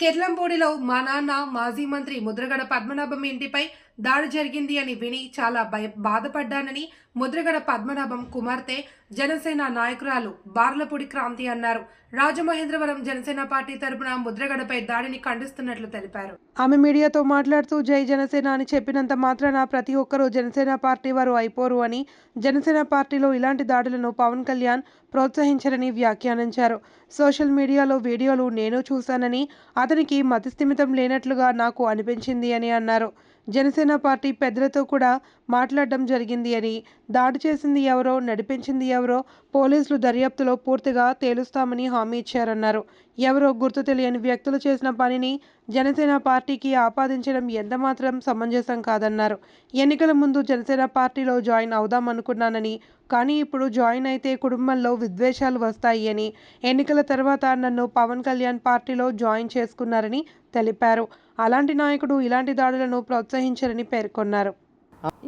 కెర్లంపూడిలో మా నాన్న మాజీ మంత్రి ముద్రగడ పద్మనాభం ఇంటిపై దాడి జరిగింది అని విని చాలా భయ బాధపడ్డానని ముద్రగడ పద్మనాభం కుమార్తె జనసేన నాయకురాలు బార్లపూడి క్రాంతి అన్నారు. రాజమహేంద్రవరం జనసేన పార్టీ తరపున ముద్రగడపై దాడిని ఖండిస్తున్నట్లు తెలిపారు. ఆమె మీడియాతో మాట్లాడుతూ జై జనసేన అని చెప్పినంత మాత్రాన ప్రతి ఒక్కరూ జనసేన పార్టీ వారు అయిపోరు అని జనసేన పార్టీలో ఇలాంటి దాడులను పవన్ కళ్యాణ్ ప్రోత్సహించరని వ్యాఖ్యానించారు. సోషల్ మీడియాలో వీడియోలు నేను చూశానని అతనికి మతిస్థిమితం లేనట్లుగా నాకు అనిపించింది అని అన్నారు. జనసేన పార్టీ పెద్దలతో కూడా మాట్లాడడం జరిగింది అని దాడి చేసింది ఎవరో నడిపించింది ఎవరో పోలీసులు దర్యాప్తులో పూర్తిగా తేలుస్తామని హామీ ఇచ్చారన్నారు. ఎవరో గుర్తు తెలియని వ్యక్తులు చేసిన పనిని జనసేన పార్టీకి ఆపాదించడం ఎంతమాత్రం సమంజసం కాదన్నారు. ఎన్నికల ముందు జనసేన పార్టీలో జాయిన్ అవుదాం అనుకున్నానని కానీ ఇప్పుడు జాయిన్ అయితే కుటుంబంలో విద్వేషాలు వస్తాయి అని ఎన్నికల తర్వాత నన్ను పవన్ కళ్యాణ్ పార్టీలో జాయిన్ చేసుకున్నారని తెలిపారు. అలాంటి నాయకుడు ఇలాంటి దాడులను ప్రోత్సహించరని పేర్కొన్నారు.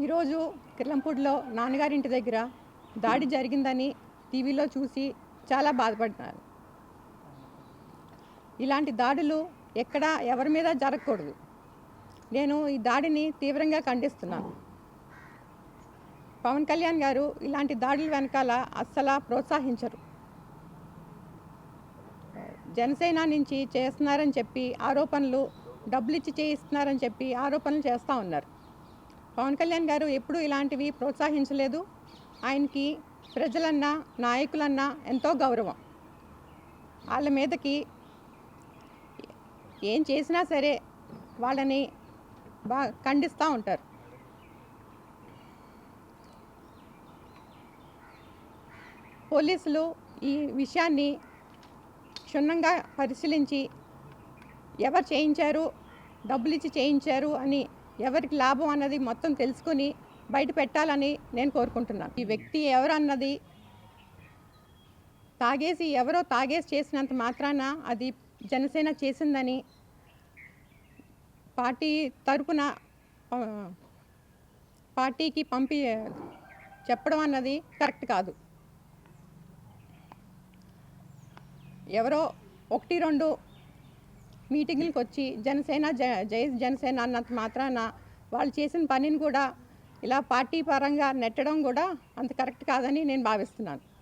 ఈరోజు కిర్లంపూడిలో నాన్నగారింటి దగ్గర దాడి జరిగిందని టీవీలో చూసి చాలా బాధపడ్డాను. ఇలాంటి దాడులు ఎక్కడ ఎవరి మీద జరగకూడదు. నేను ఈ దాడిని తీవ్రంగా ఖండిస్తున్నాను. పవన్ కళ్యాణ్ గారు ఇలాంటి దాడుల వెనకాల అస్సలు ప్రోత్సహించరు. జనసేన నుంచి చేస్తున్నారని చెప్పి ఆరోపణలు డబ్బులు ఇచ్చి చేయిస్తున్నారని చెప్పి ఆరోపణలు చేస్తూ ఉన్నారు. పవన్ కళ్యాణ్ గారు ఎప్పుడూ ఇలాంటివి ప్రోత్సహించలేదు. ఆయనకి ప్రజలన్నా నాయకులన్నా ఎంతో గౌరవం. వాళ్ళ మీదకి ఏం చేసినా సరే వాళ్ళని బాగా ఖండిస్తూ ఉంటారు. పోలీసులు ఈ విషయాన్ని క్షుణ్ణంగా పరిశీలించి ఎవరు చేయించారు డబ్బులు ఇచ్చి చేయించారు అని ఎవరికి లాభం అన్నది మొత్తం తెలుసుకొని బయట పెట్టాలని నేను కోరుకుంటున్నాను. ఈ వ్యక్తి ఎవరు అన్నది తాగేసి ఎవరో తాగేసి చేసినంత మాత్రాన అది జనసేన చేసిందని పార్టీ తరపున పార్టీకి పంపి చెప్పడం అన్నది కరెక్ట్ కాదు. ఎవరో ఒకటి రెండు మీటింగులకు వచ్చి జనసేన జ- జై జనసేన అన్నంత మాత్రాన వాళ్ళు చేసిన పనిని కూడా ఇలా పార్టీ పరంగా నెట్టడం కూడా అంత కరెక్ట్ కాదని నేను భావిస్తున్నాను.